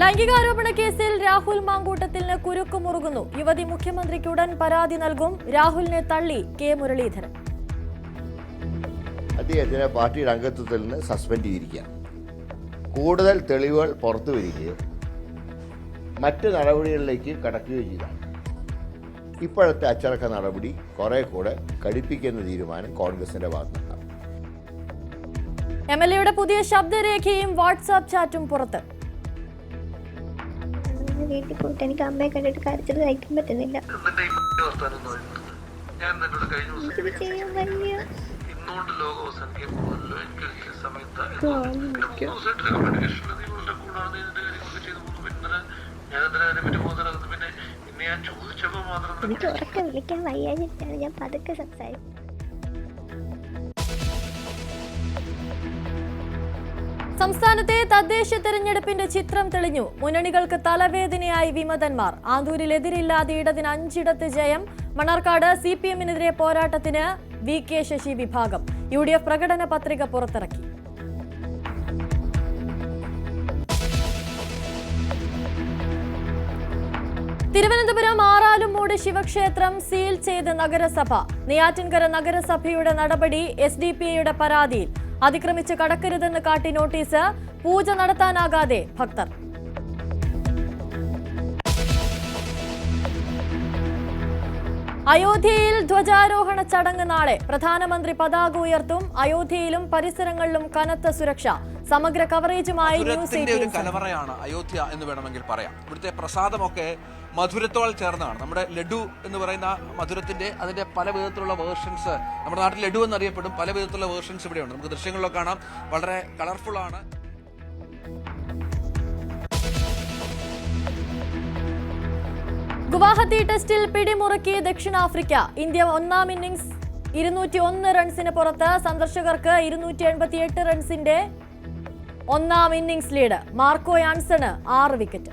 ലൈംഗികാരോപണ കേസിൽ രാഹുൽ മാങ്കൂട്ടത്തിന് കുരുക്ക് മുറുകുന്നു. യുവതി മുഖ്യമന്ത്രിക്ക് ഉടൻ പരാതി നൽകും. രാഹുലിനെ തള്ളി കെ മുരളീധരൻ. അദ്ദേഹത്തിനെ പാർട്ടിയുടെ അംഗത്വത്തിൽ നിന്ന് സസ്പെൻഡ് ചെയ്തിരിക്കുകയാണ്. കൂടുതൽ തെളിവുകൾ പുറത്തു വരികയും മറ്റ് നടപടികളിലേക്ക് കടക്കുകയും ചെയ്താണ്. ഇപ്പോഴത്തെ അച്ചടക്ക നടപടി കുറെ കൂടെ കടുപ്പിക്കുന്ന തീരുമാനം കോൺഗ്രസിന്റെ ഭാഗത്തുണ്ടാകും എം എൽ എയുടെ പുതിയ ശബ്ദരേഖയും വാട്സാപ്പ് ചാറ്റും പുറത്ത്. ഞാൻ വീട്ടിൽ പോയിട്ട് എനിക്ക് അമ്മയെ കണ്ടിട്ട് കരച്ചിൽ സഹിക്കാൻ പറ്റുന്നില്ല. എനിക്ക് ഉറക്കെ വിളിക്കാൻ വയ്യാഞ്ഞിട്ടാണ് ഞാൻ പതുക്കെ എന്നോട് സംസ്ഥാനത്തെ തദ്ദേശ തെരഞ്ഞെടുപ്പിന്റെ ചിത്രം തെളിഞ്ഞു. മുന്നണികൾക്ക് തലവേദനയായി വിമതന്മാർ. ആന്തൂരിൽ എതിരില്ലാതെ ഇടതിന് അഞ്ചിടത്ത് ജയം. മണർക്കാട് സി പി എമ്മിനെതിരെ പോരാട്ടത്തിന് വി. കെ. ശശി വിഭാഗം. യു ഡി എഫ് പ്രകടന പത്രിക പുറത്തിറക്കി. തിരുവനന്തപുരം ആറാലുമൂട് ശിവക്ഷേത്രം സീൽ ചെയ്ത് നഗരസഭ. നെയ്യാറ്റിൻകര നഗരസഭയുടെ നടപടി എസ് ഡി പി ഐയുടെ പരാതിയിൽ. അതിക്രമിച്ച് കടക്കരുതെന്ന് കാട്ടി നോട്ടീസ് പൂജ നടത്താനാകാതെ ഭക്തർ. അയോധ്യയിൽ ധ്വജാരോഹണ ചടങ്ങ് നാളെ. പ്രധാനമന്ത്രി പതാക ഉയർത്തും അയോധ്യയിലും പരിസരങ്ങളിലും കനത്ത സുരക്ഷ. സമഗ്ര കവറേജുമായി ഒരു കലവറയാണ് അയോധ്യ എന്ന് വേണമെങ്കിൽ പറയാം. ഇവിടുത്തെ പ്രസാദമൊക്കെ മധുരത്തോൾ ചേർന്നതാണ്. നമ്മുടെ ലഡു എന്ന് പറയുന്ന മധുരത്തിന്റെ അതിന്റെ പല വിധത്തിലുള്ള വേർഷൻസ് നമ്മുടെ നാട്ടിൽ ലഡു എന്നറിയപ്പെടും. പല വിധത്തിലുള്ള വേർഷൻസ് ഇവിടെയുണ്ട്. നമുക്ക് ദൃശ്യങ്ങളിലൊക്കെ കാണാം. വളരെ കളർഫുൾ ആണ്. ഗുവാഹത്തി ടെസ്റ്റിൽ പിടിമുറുക്കി ദക്ഷിണാഫ്രിക്ക. ഇന്ത്യ ഒന്നാം ഇന്നിംഗ്സ് ഇരുന്നൂറ്റി ഒന്ന് റൺസിന് പുറത്ത്. സന്ദർശകർക്ക് ഇരുന്നൂറ്റി എൺപത്തി എട്ട് റൺസിന്റെ ഒന്നാം ഇന്നിംഗ്സ് ലീഡ്. മാർക്കോ യാൻസണ് ആറ് വിക്കറ്റ്.